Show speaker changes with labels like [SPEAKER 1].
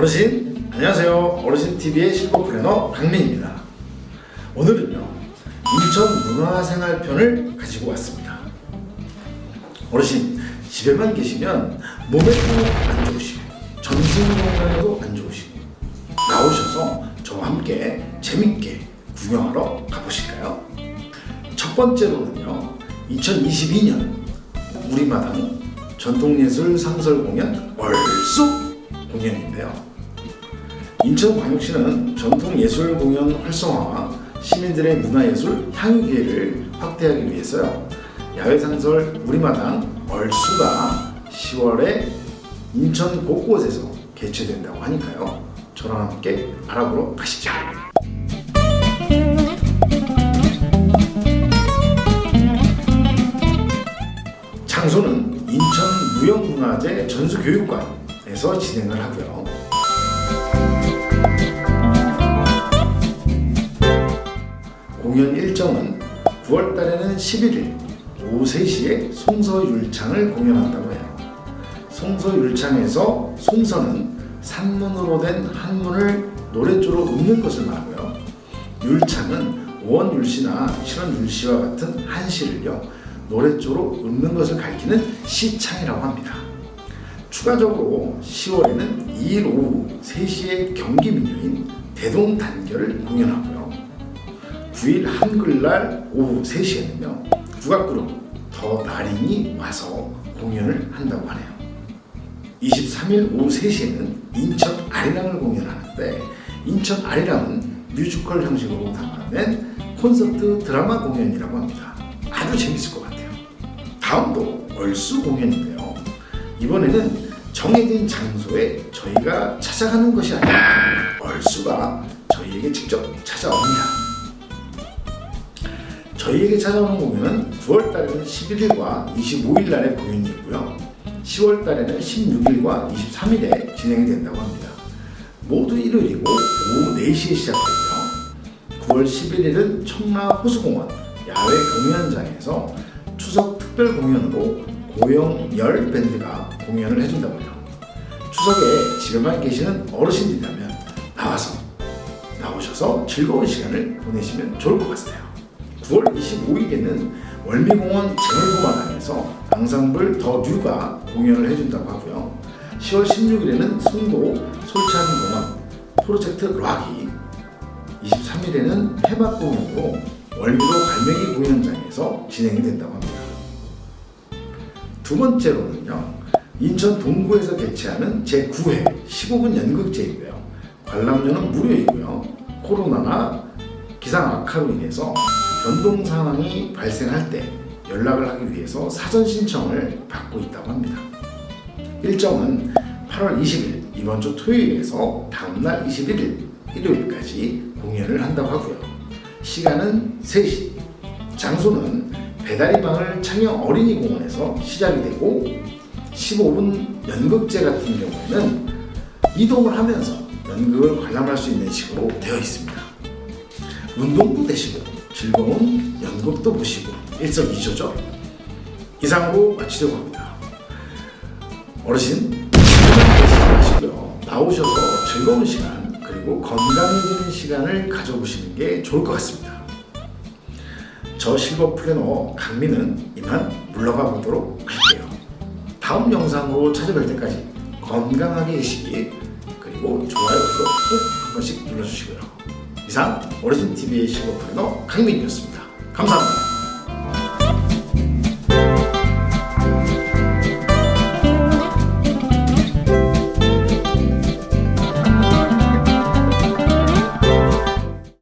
[SPEAKER 1] 어르신 안녕하세요 어르신TV의 실버 플래너 강민입니다 오늘은요 인천 문화생활편을 가지고 왔습니다 어르신 집에만 계시면 몸에도 안 좋으시고 전신 건강에도 안 좋으시고 나오셔서 저와 함께 재밌게 구경하러 가보실까요? 첫 번째로는요 2022년 우리마당 전통예술 상설 공연 얼쑤 공연인데요. 인천광역시는 전통예술 공연 활성화와 시민들의 문화예술 향유 기회를 확대하기 위해서요. 야외 상설 우리마당 얼쑤가 10월에 인천 곳곳에서 개최된다고 하니까요. 저랑 함께 알아보러 가시죠. 장소는 인천 무형문화재 전수교육관에서 진행을 하고요. 공연 일정은 9월 달에는 11일 오후 3시에 송서율창을 공연한다고 해요. 송서율창에서 송서는 산문으로 된 한문을 노래조로 읊는 것을 말하고요. 율창은 오원율시나 실원율시와 같은 한시를요 노래조로 읊는 것을 가리키는 시창이라고 합니다. 추가적으로 10월에는 2일 오후 3시에 경기 민요인 대동 단결을 공연하고요. 9일 한글날 오후 3시에는요 국악그룹 더 나린이 와서 공연을 한다고 하네요. 23일 오후 3시에는 인천 아리랑을 공연하는데 인천 아리랑은 뮤지컬 형식으로 담아낸 콘서트 드라마 공연이라고 합니다. 아주 재밌을 것 같아요. 다음도 얼쑤 공연인데요. 이번에는 정해진 장소에 저희가 찾아가는 것이 아니라 얼쑤가 저희에게 직접 찾아옵니다. 저희에게 찾아오는 공연은 9월 달에는 11일과 25일 날에 공연이 있고요. 10월 달에는 16일과 23일에 진행이 된다고 합니다. 모두 일요일이고 오후 4시에 시작되고요. 9월 11일은 청라 호수공원 야외 공연장에서 추석 특별 공연으로 고영열 밴드가 공연을 해준다고 해요. 추석에 집에만 계시는 어르신들이라면 나와서 나오셔서 즐거운 시간을 보내시면 좋을 것 같아요. 9월 25일에는 월미공원 재물고마당에서 앙상블 더 류가 공연을 해준다고 하고요. 10월 16일에는 송도 솔찬공원 프로젝트 락이 23일에는 해박 공연으로 월미도 갈매기 공연장에서 진행이 된다고 합니다. 두 번째로는요, 인천 동구에서 개최하는 제9회 15분 연극제이고요. 관람료는 무료이고요. 코로나나 기상 악화로 인해서 변동 상황이 발생할 때 연락을 하기 위해서 사전 신청을 받고 있다고 합니다. 일정은 8월 20일 이번 주 토요일에서 다음날 21일 일요일까지 공연을 한다고 하고요. 시간은 3시, 장소는 배다리마을 창녕 어린이공원에서 시작이 되고 15분 연극제 같은 경우에는 이동을 하면서 연극을 관람할 수 있는 식으로 되어 있습니다. 운동도 되시고 즐거운 연극도 보시고 일석이조죠. 이상으로 마치려고 합니다. 어르신 마시고요. 나오셔서 즐거운 시간 그리고 건강해지는 시간을 가져보시는 게 좋을 것 같습니다. 저 실버 플래너 강민은 이만 물러가 보도록 할게요. 다음 영상으로 찾아뵐 때까지 건강하게 계시기 그리고 좋아요, 구독 꼭 한 번씩 눌러주시고요. 이상 어르신 TV의 실버 플래너 강민이었습니다. 감사합니다.